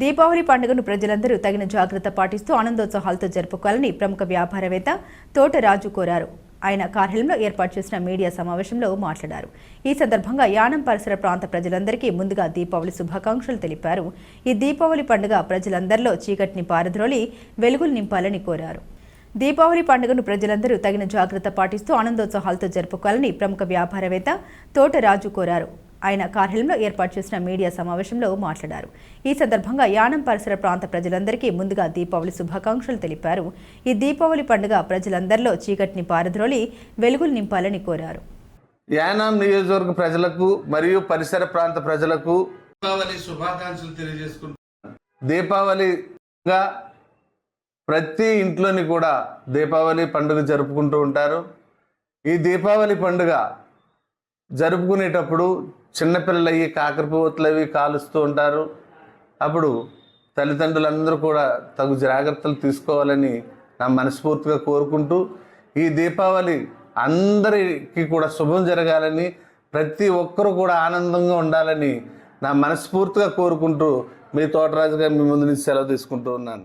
దీపావళి పండుగను ప్రజలందరూ తగిన జాగ్రత్త పాటిస్తూ ఆనందోత్సాహాలతో జరుపుకోవాలని ప్రముఖ వ్యాపారవేత్త తోటరాజు కోరారు. ఆయన కార్యాలయంలో ఏర్పాటు చేసిన మీడియా సమావేశంలో మాట్లాడారు. ఈ సందర్భంగా యానం పరిసర ప్రాంత ప్రజలందరికీ ముందుగా దీపావళి శుభాకాంక్షలు తెలిపారు. ఈ దీపావళి పండుగ ప్రజలందరిలో చీకటిని పారద్రోలి వెలుగులు నింపాలని కోరారు. దీపావళి పండుగను ప్రజలందరూ తగిన జాగ్రత్త పాటిస్తూ ఆనందోత్సాహాలతో జరుపుకోవాలని ప్రముఖ వ్యాపారవేత్త తోటరాజు కోరారు. ఆయన కార్యాలయంలో ఏర్పాటు చేసిన మీడియా సమావేశంలో మాట్లాడారు. ఈ సందర్భంగా యానం పరిసర ప్రాంత ప్రజలందరికీ ముందుగా దీపావళి శుభాకాంక్షలు తెలిపారు. ఈ దీపావళి పండుగ ప్రజలందరిలో చీకటిని పారద్రోలి వెలుగులు నింపాలని కోరారు. యానాం నియోజకవర్గ ప్రజలకు మరియు పరిసర ప్రాంత ప్రజలకు దీపావళి శుభాకాంక్షలు తెలియజేసుకుంటున్నాను. దీపావళిగా ప్రతి ఇంట్లోని కూడా దీపావళి పండుగ జరుపుకుంటూ ఉంటారు. ఈ దీపావళి పండుగ జరుపుకునేటప్పుడు చిన్నపిల్లలు అయ్యి కాకరపువ్వొత్తులు అవి కాలుస్తూ ఉంటారు. అప్పుడు తల్లిదండ్రులందరూ కూడా తగు జాగ్రత్తలు తీసుకోవాలని నా మనస్ఫూర్తిగా కోరుకుంటూ ఈ దీపావళి అందరికీ కూడా శుభం జరగాలని ప్రతి ఒక్కరూ కూడా ఆనందంగా ఉండాలని నా మనస్ఫూర్తిగా కోరుకుంటూ మీ తోటరాజుగా మీ ముందు నుంచి సెలవు తీసుకుంటూ ఉన్నాను.